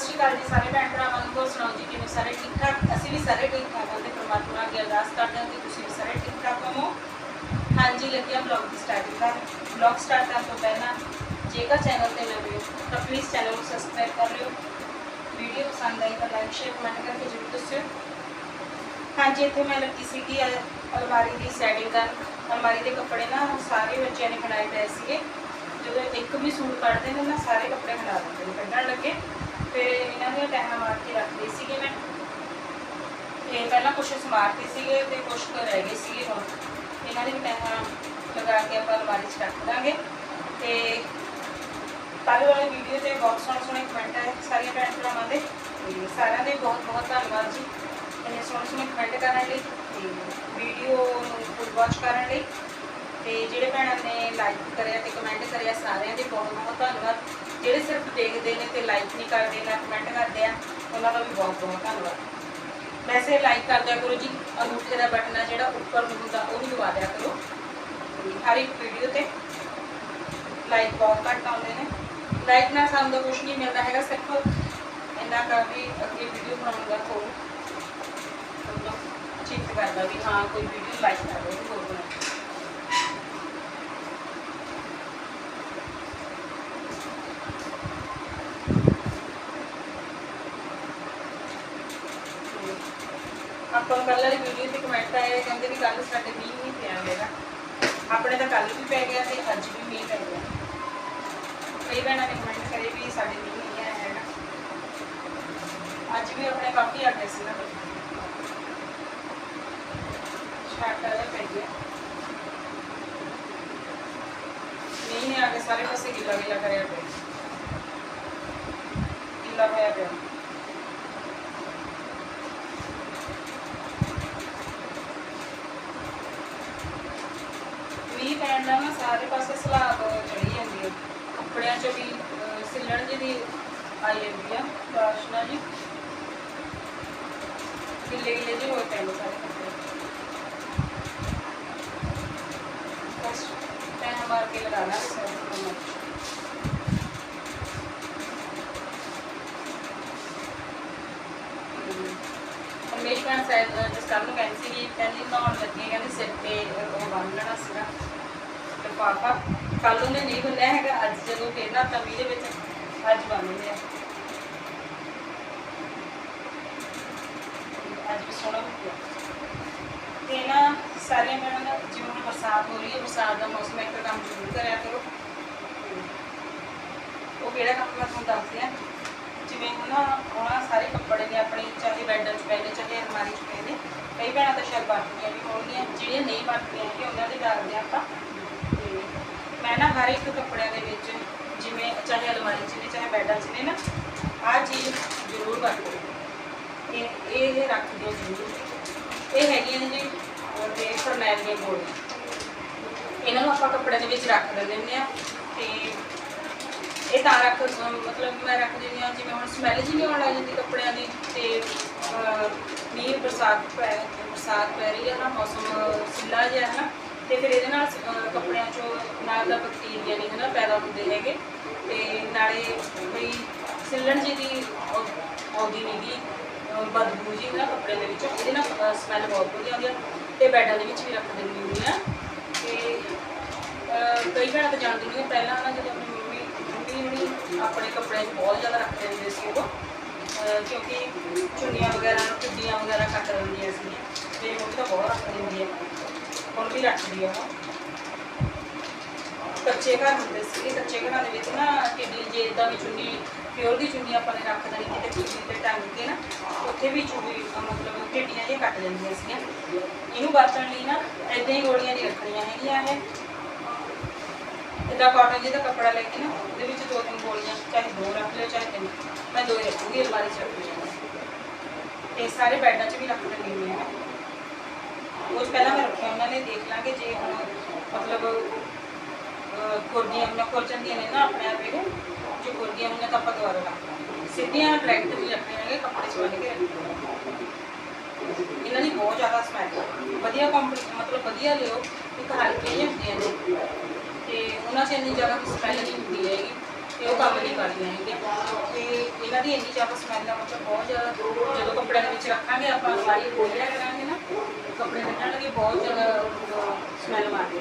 ਸ਼੍ਰੀ ਅਕਾਲ ਜੀ ਸਾਰੇ ਭੈਣ ਭਰਾਵਾਂ ਨੂੰ, ਹੋਰ ਸੁਣਾਓ ਜੀ ਕਿਵੇਂ ਸਾਰੇ ਠੀਕ ਠਾਕ? ਅਸੀਂ ਵੀ ਸਾਰੇ ਠੀਕ ਠਾਕ ਹਾਂ ਤੇ ਪਰਮਾਤਮਾ ਅੱਗੇ ਅਰਦਾਸ ਕਰਦੇ ਹਾਂ ਕਿ ਤੁਸੀਂ ਵੀ ਸਾਰੇ ਠੀਕ ਠਾਕ ਹੋਵੋ। ਹਾਂਜੀ, ਲੱਗਿਆ ਬਲੌਗ ਦੀ ਸਟਾਰਟਿੰਗ ਕਰ। ਬਲੌਗ ਸਟਾਰਟ ਕਰਨ ਤੋਂ ਪਹਿਲਾਂ ਜੇਕਰ ਚੈਨਲ ਤੇ ਨਵੇਂ ਹੋ, ਤਾਂ ਪਲੀਜ਼ ਚੈਨਲ ਨੂੰ ਸਬਸਕ੍ਰਾਈਬ ਕਰ ਲਿਓ। ਵੀਡੀਓ ਪਸੰਦ ਆਈ ਤਾਂ ਲਾਈਕ ਸ਼ੇਅਰ ਕਮੈਂਟ ਕਰਕੇ ਜ਼ਰੂਰ ਦੱਸਿਓ। ਹਾਂਜੀ, ਇੱਥੇ ਮੈਂ ਲੱਗੀ ਸੀਗੀ ਅਲ- ਅਲਮਾਰੀ ਦੀ ਸੈਟਿੰਗ ਕਰਨ। ਅਲਮਾਰੀ ਦੇ ਕੱਪੜੇ ਨਾ ਸਾਰੇ ਬੱਚਿਆਂ ਨੇ ਬਣਾਏ ਪਏ ਸੀਗੇ। ਜਦੋਂ ਇੱਕ ਵੀ ਸੂਟ ਕੱਢਦੇ ਨੇ ਨਾ, ਸਾਰੇ ਕੱਪੜੇ ਹਟਾ ਦਿੰਦੇ ਨੇ, ਕੱਢਣ ਲੱਗੇ। ਫਿਰ ਇਹਨਾਂ ਦੀਆਂ ਟਹਿਣਾ ਮਾਰ ਕੇ ਰੱਖਦੇ ਸੀਗੇ ਮੈਂ। ਤੇ ਪਹਿਲਾਂ ਕੁਛ ਸਮਾਰਤੇ ਸੀਗੇ ਤੇ ਕੁਛ ਕੁ ਰਹਿ ਗਏ ਸੀਗੇ ਹੁਣ ਇਹਨਾਂ ਦੇ ਵੀ ਟਹਿਣਾ ਲਗਾ ਕੇ ਆਪਾਂ ਅਲਮਾਰੀ 'ਚ ਰੱਖ ਦਾਂਗੇ ਤੇ ਕੱਲ੍ਹ ਵਾਲੇ ਵੀਡੀਓ ਤੇ ਬਹੁਤ ਸੋਹਣੇ ਸੋਹਣੇ ਕਮੈਂਟ ਆਏ ਸਾਰੀਆਂ ਭੈਣ ਭਰਾਵਾਂ ਦੇ। ਤੇ ਸਾਰਿਆਂ ਦੇ ਬਹੁਤ ਬਹੁਤ ਧੰਨਵਾਦ ਜੀ। ਇੰਨੇ ਸੋਹਣੇ ਸੋਹਣੇ ਕਮੈਂਟ ਕਰਨ ਲਈ ਤੇ ਵੀਡੀਓ ਨੂੰ ਫੁੱਲ ਵਾਚ ਕਰਨ ਲਈ। ਤੇ ਜਿਹੜੇ ਭੈਣਾਂ ਨੇ ਲਾਈਕ ਕਰਿਆ ਤੇ ਕਮੈਂਟ ਕਰਿਆ ਸਾਰਿਆਂ ਦੇ ਬਹੁਤ ਬਹੁਤ ਧੰਨਵਾਦ। ਜਿਹੜੇ ਸਿਰਫ ਦੇਖਦੇ ਨੇ ਤੇ ਲਾਈਕ ਨਹੀਂ ਕਰਦੇ ਨਾ ਕਮੈਂਟ ਕਰਦੇ ਆ, ਉਹਨਾਂ ਦਾ ਵੀ ਬਹੁਤ ਬਹੁਤ ਧੰਨਵਾਦ। ਵੈਸੇ ਲਾਈਕ ਕਰ ਦਿਆ ਕਰੋ ਜੀ, ਅੰਗੂਠੇ ਦਾ ਬਟਨ ਆ ਜਿਹੜਾ ਉੱਪਰ ਨੂੰ ਹੁੰਦਾ, ਉਹ ਵੀ ਦਬਾ ਦਿਆ ਕਰੋ। ਹਰ ਇੱਕ ਵੀਡੀਓ ਤੇ ਲਾਈਕ ਬਹੁਤ ਘੱਟ ਆਉਂਦੇ ਨੇ। ਲਾਈਕ ਨਾਲ ਸਾਨੂੰ ਤਾਂ ਕੁਝ ਨਹੀਂ ਮਿਲਦਾ ਹੈਗਾ, ਸਿਰਫ ਇੰਨਾ ਕਰ ਵੀ ਅੱਗੇ ਵੀਡੀਓ ਬਣਾਉਣ ਦਾ ਹੋ ਮਤਲਬ ਕਰਦਾ ਵੀ ਹਾਂ, ਕੋਈ ਵੀਡੀਓ ਲਾਈਕ ਕਰ ਰਿਹਾ ਹੋਰ ਬਣਾ ਆਪਾਂ ਨੂੰ ਕੱਲ੍ਹ ਵਾਲੀ ਵੀਡੀਓ ਤੇ ਕਮੈਂਟ ਆਇਆ ਕਹਿੰਦੇ ਵੀ ਕੱਲ ਸਾਡੇ ਮੀਂਹ ਨਹੀਂ ਪਿਆ ਹੈਗਾ। ਆਪਣੇ ਤਾਂ ਕੱਲ ਵੀ ਪੈ ਗਿਆ ਤੇ ਅੱਜ ਵੀ ਮੀਂਹ ਪੈ ਗਿਆ। ਕਈ ਭੈਣਾਂ ਨੇ ਕਮੈਂਟ ਕਰੇ ਵੀ ਸਾਡੇ ਮੀਂਹ ਨਹੀਂ ਆਇਆ ਹੈਗਾ। ਅੱਜ ਵੀ ਆਪਣੇ ਕਾਫੀ ਆ ਗਿਆ ਸੀ ਨਾ। ਛਾਟਾ ਜਿਹਾ ਪੈ ਗਿਆ ਮੀਂਹ ਨੇ ਆ ਕੇ ਸਾਰੇ ਪਾਸੇ ਗਿੱਲਾ ਗਿੱਲਾ ਕਰਿਆ ਪਿਆ। ਗਿੱਲਾ ਹੋਇਆ ਪਿਆ ਮੀਂਹ ਪੈਣ ਨਾਲ ਨਾ ਸਾਰੇ ਪਾਸੇ ਸਲਾਬ ਚੜੀ ਜਾਂਦੀ ਹੈ ਕੱਪੜਿਆਂ 'ਚ ਵੀ ਆਈ ਜਾਂਦੀ ਆ ਬਾਸ਼ਨਾ ਜੀ। ਗਿੱਲੇ ਗਿੱਲੇ ਜਿਹੇ ਹੋਏ ਪਏ ਸਾਰੇ ਕੱਪੜੇ। ਬਸ ਤੈਂ ਮਾਰ ਕੇ ਲਗਾ ਸਾਰੇ ਕੱਪੜਿਆਂ 'ਚ ਹਮੇਸ਼ ਜਿਸ ਕੰਮ ਨੂੰ ਕਹਿੰਦੀ ਸੀ ਕਹਿੰਦੀ ਨਹਾਉਣ ਲੱਗੀ, ਕਹਿੰਦੀ ਸਿਰ ਤੇ ਉਹ ਬੰਨ ਲੈਣਾ ਸੀਗਾ। ਤੇ ਕੱਲ ਉਹਨੇ ਨਹੀਂ ਬੰਨਿਆ ਹੈਗਾ, ਅੱਜ ਜਦੋਂ ਕਹਿੰਦਾ ਤਵੀ ਦੇ ਵਿੱਚ ਅੱਜ ਬੰਨ ਲਿਆ ਅੱਜ ਵੀ ਸੋਹਣਾ ਹੋ ਤੇ ਨਾ ਸਾਰੀਆਂ ਮੈਡਮ ਨਾ ਜਿਵੇਂ ਬਰਸਾਤ ਹੋ ਰਹੀ ਹੈ, ਬਰਸਾਤ ਦਾ ਮੌਸਮ ਇੱਕ ਕੰਮ ਜ਼ਰੂਰ ਕਰਿਆ ਕਰੋ। ਉਹ ਕਿਹੜਾ ਕੰਮ ਮੈਂ ਤੁਹਾਨੂੰ ਦੱਸਦੀ ਹਾਂ? ਜਿਵੇਂ ਨਾ ਉਹਨਾਂ ਸਾਰੇ ਕੱਪੜੇ ਨੇ ਆਪਣੇ, ਚਾਹੇ ਬੈੱਡਾਂ 'ਚ ਪਏ ਨੇ, ਚਾਹੇ ਅਲਮਾਰੀ 'ਚ ਪਏ ਨੇ, ਕਈ ਭੈਣਾਂ ਤਾਂ ਸ਼ਾਇਦ ਵਰਤਦੀਆਂ ਵੀ ਹੋਣਗੀਆਂ ਜਿਹੜੀਆਂ ਨਹੀਂ ਵਰਤਦੀਆਂ ਕਿ ਉਹਨਾਂ ਦੇ ਡਾਲਦੇ ਆਪਾਂ ਮੈਂ ਨਾ ਹਰ ਇੱਕ ਕੱਪੜਿਆਂ ਦੇ ਵਿੱਚ ਜਿਵੇਂ ਚਾਹੇ ਅਲਮਾਰੀ 'ਚ ਨੇ ਚਾਹੇ ਬੈਡਾਂ 'ਚ ਨੇ ਨਾ ਆਹ ਚੀਜ਼ ਜ਼ਰੂਰ ਵਰਤੋ। ਇਹ ਇਹ ਰੱਖ ਦਿਓ ਜ਼ਰੂਰ। ਇਹ ਹੈਗੀਆਂ ਨੇ ਜੀ ਤੇ ਫਰਨੈਲ ਦੀਆਂ ਗੋਲੀਆਂ। ਇਹਨਾਂ ਨੂੰ ਆਪਾਂ ਕੱਪੜਿਆਂ ਦੇ ਵਿੱਚ ਰੱਖ ਦਿੰਦੇ ਹੁੰਦੇ ਆ ਤੇ ਇਹ ਤਾਂ ਰੱਖ ਮਤਲਬ ਮੈਂ ਰੱਖ ਦਿੰਦੀ ਹਾਂ ਜਿਵੇਂ ਹੁਣ ਸਮੈਲ ਜੀ ਨਹੀਂ ਆਉਣ ਲੱਗ ਜਾਂਦੀ ਕੱਪੜਿਆਂ ਦੀ ਤੇ ਅਹ, ਮੀਂਹ ਬਰਸਾਤ ਪੈ ਬਰਸਾਤ ਪੈ ਰਹੀ ਹੈ ਨਾ ਮੌਸਮ ਸਿੱਲਾ ਜਿਹਾ ਹੈ ਨਾ ਤੇ ਫਿਰ ਇਹਦੇ ਨਾਲ ਅਹ, ਕੱਪੜਿਆਂ ਚੋਂ ਨਾਲ ਦਾ ਬੈਕਟੀਰੀਆ ਨਹੀਂ ਹੈ ਨਾ ਪੈਦਾ ਹੁੰਦੇ ਹੈਗੇ। ਤੇ ਨਾਲੇ ਵੀ ਸਿੱਲਣ ਜੀ ਦੀ ਆਉ- ਆਉਂਦੀ ਨਹੀਂਗੀ ਬਦਬੂ ਜੀ ਨਾ ਕੱਪੜੇ ਦੇ ਵਿੱਚ ਇਹਦੇ ਨਾਲ ਸਮੈਲ ਬਹੁਤ ਵਧੀਆ ਆਉਂਦੀ ਆ ਤੇ ਬੈਡਾਂ ਦੇ ਵਿੱਚ ਵੀ ਰੱਖ ਦਿੰਦੀ ਹੁੰਦੀ ਆ। ਤੇ ਅਹ, ਕਈ ਭੈਣਾਂ ਤਾਂ ਜਾਣਦੀ ਨਹੀਂ ਪਹਿਲਾਂ ਨਾ ਜਦੋਂ ਆਪਣੀ ਮੰਮੀ ਮੰਮੀ ਹੁਣੀ ਆਪਣੇ ਕੱਪੜਿਆਂ 'ਚ ਬਹੁਤ ਜ਼ਿਆਦਾ ਰੱਖਦੇ ਹੁੰਦੇ ਸੀ ਉਹ। ਅਹ, ਕਿਉਂਕਿ ਚੁੰਨੀਆਂ ਵਗੈਰਾ ਨੂੰ ਕੁੱਡੀਆਂ ਵਗੈਰਾ ਕੱਟ ਦਿੰਦੀਆਂ ਸੀ ਮੇਰੀ ਮੰਮੀ ਤਾਂ ਬਹੁਤ ਰੱਖ ਦਿੰਦੀ ਹੈ ਵੀ ਰੱਖਦੀ ਆ ਕੱਚੇ ਘਰ ਹੁੰਦੇ ਸੀ ਕੱਚੇ ਘਰਾਂ ਦੇ ਵਿੱਚ ਨਾ ਕਿੱਡੀ ਜੇ ਇਦਾਂ ਵੀ ਚੁੰਨੀ, ਪਿਓਰ ਦੀ ਚੁੰਨੀ ਆਪਾਂ ਨੇ ਰੱਖ ਦੇਣੀ ਕਿਤੇ ਚੁੰਨੀ ਤੇ ਟੰਗ ਕੇ ਨਾ ਉੱਥੇ ਵੀ ਚੁੰਨੀ, ਮਤਲਬ ਢਿੱਡੀਆਂ ਜਿਹੀਆਂ ਕੱਟ ਜਾਂਦੀਆਂ ਸੀਗੀਆਂ। ਇਹਨੂੰ ਵਰਤਣ ਲਈ ਨਾ ਇਦਾਂ ਹੀ ਗੋਲੀਆਂ ਨਹੀਂ ਰੱਖਣੀਆਂ ਹੈਗੀਆਂ ਇਹ। ਇਦਾਂ ਕਾਟਨ ਜਿਹਦਾ ਕੱਪੜਾ ਲੈ ਕੇ ਨਾ ਉਹਦੇ ਵਿੱਚ ਦੋ ਤਿੰਨ ਗੋਲੀਆਂ, ਚਾਹੇ ਦੋ ਰੱਖ ਲਿਓ, ਚਾਹੇ ਤਿੰਨ। ਮੈਂ ਦੋ ਹੀ ਰੱਖੂਗੀ, ਅਲਮਾਰੀ 'ਚ ਰੱਖਣੀ ਹੈ ਤੇ ਸਾਰੇ ਬੈਡਾਂ 'ਚ ਵੀ ਰੱਖ ਲੈਣੀ ਹੈ ਉਹ 'ਚ ਪਹਿਲਾਂ ਮੈਂ ਰੱਖਿਆ, ਉਹਨਾਂ ਨੇ ਦੇਖ ਲਾਂਗੇ ਜੇ ਹੁਣ ਮਤਲਬ ਕੁਰਦੀਆਂ ਉਹਨਾਂ ਖੁਰ ਜਾਂਦੀਆਂ ਨੇ ਨਾ ਆਪਣੇ ਆਪ ਇਹ ਜੋ ਕੁਰਦੀਆਂ ਉਹਨਾਂ ਤਾਂ ਆਪਾਂ ਦੁਬਾਰਾ ਸਿੱਧੀਆਂ ਡਾਇਰੈਕਟ ਨਹੀਂ ਰੱਖਣੀਆਂ ਹੈਗੇ ਕੱਪੜੇ 'ਚ ਬੰਨ੍ਹ ਕੇ ਰੱਖਣੀਆਂ ਇਹਨਾਂ ਦੀ ਬਹੁਤ ਜ਼ਿਆਦਾ ਸਮੈਲ ਵਧੀਆ ਕੰਪਨੀ ਮਤਲਬ ਵਧੀਆ ਲਿਓ ਇੱਕ ਹਲਕੀਆਂ ਜਿਹੀਆਂ ਹੁੰਦੀਆਂ ਨੇ ਤੇ ਉਹਨਾਂ 'ਚ ਇੰਨੀ ਜ਼ਿਆਦਾ ਸਮੈਲ ਨਹੀਂ ਹੁੰਦੀ ਹੈਗੀ। ਤੇ ਉਹ ਕੰਮ ਨਹੀਂ ਕਰਦੀਆਂ ਹੈਗੀਆਂ। ਤੇ ਇਹਨਾਂ ਦੀ ਇੰਨੀ ਜ਼ਿਆਦਾ ਸਮੈਲ ਆ ਮਤਲਬ ਬਹੁਤ ਜ਼ਿਆਦਾ ਜਦੋਂ ਕੱਪੜਿਆਂ ਦੇ ਵਿੱਚ ਰੱਖਾਂਗੇ, ਆਪਾਂ ਅਲਮਾਰੀ ਖੋਲਿਆ ਕਰਾਂਗੇ ਨਾ, ਕੱਪੜੇ ਕੱਢਣਗੇ, ਬਹੁਤ ਜ਼ਿਆਦਾ ਸਮੈਲ ਮਾਰਦੇ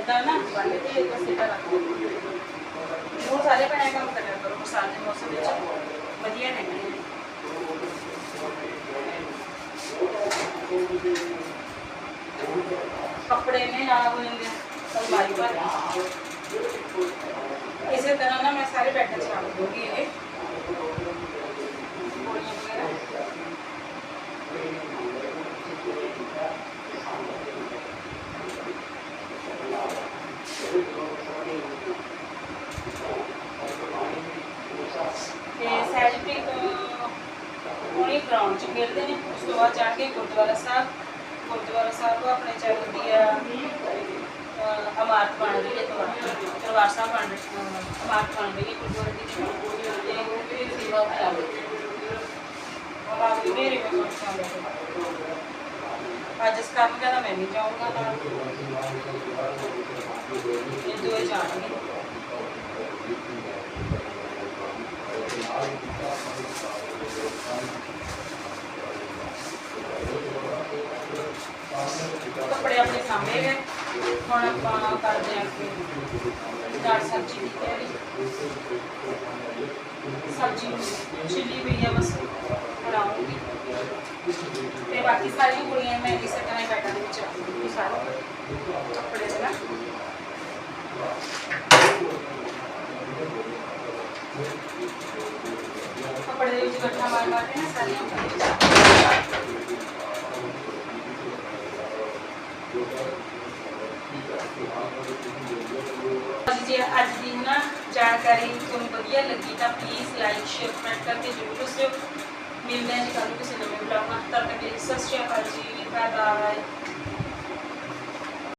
ਇਦਾਂ ਨਾ, ਬੰਦ ਕੇ ਇੱਕ ਸਿੱਧਾ ਰੱਖ ਦਿਓ। ਉਹ ਸਾਰੇ ਭੈਣਾਂ ਕੰਮ ਕਰਿਆ ਕਰੋ, ਬਰਸਾਤ ਦੇ ਮੌਸਮ ਵਿੱਚ। ਵਧੀਆ ਰਹਿੰਦੇ ਕੱਪੜੇ ਨੇ ਨਾਲ ਹੋ ਜਾਂਦੇ ਆ ਅਲਮਾਰੀ ਭਰ ਇਸੇ ਤਰ੍ਹਾਂ ਨਾ ਮੈਂ ਸਾਰੇ ਬੈੱਡ 'ਚ ਰੱਖ ਦੂੰਗੀ ਇਹ ਗੋਲੀਆਂ ਵਗੈਰਾ ਤੇ ਸੈਲਫੀ ਤੋਂ ਹੁਣੇ ਗਰਾਊਂਡ 'ਚ ਖੇਡਦੇ ਨੇ ਉਸ ਤੋਂ ਬਾਅਦ ਜਾ ਕੇ कपड़े अपने सामने गए ਆਪਾਂ ਕਰਦੇ ਹਾਂ ਕਿ ਦਾਲ ਸਬਜ਼ੀ ਦੀ ਤਿਆਰੀ ਸਬਜ਼ੀ ਚਿੱਲੀ ਪਈ ਆ ਬਸ ਬਣਾਉਂਗੀ ਤੇ ਬਾਕੀ ਸਾਰੀਆਂ ਕੁੜੀਆਂ ਮੈਂ ਇਸੇ ਤਰ੍ਹਾਂ ਹੀ ਬੈਠਾਂ ਦੇ ਵਿੱਚ ਰੱਖੂੰਗੀ ਸਾਰੇ ਕੱਪੜੇ ਦੇ ਨਾ ਕੱਪੜੇ ਦੇ ਵਿੱਚ ਗੱਠਾ ਮਾਰ ਮਾਰ ਕੇ ਨਾ ਸਾਰੀਆਂ ਕੱਪੜੇ ਵਿੱਚ ਅੱਜ ਜੀ ਅੱਜ ਦੀ ਨਾ ਜਾਣਕਾਰੀ ਤੁਹਾਨੂੰ ਵਧੀਆ ਲੱਗੀ ਤਾਂ ਪਲੀਜ਼ ਲਾਈਕ ਸ਼ੇਅਰ ਕਮੈਂਟ ਕਰਕੇ ਜ਼ਰੂਰ ਦੱਸਿਓ। ਮਿਲਦੇ ਹਾਂ ਜੀ ਕੱਲ੍ਹ ਕਿਸੇ ਨਵੇਂ ਬਲੌਗ ਨਾਲ। ਤਦ ਤੱਕ ਲਈ ਸਤਿ ਸ਼੍ਰੀ ਅਕਾਲ ਜੀ। Bye bye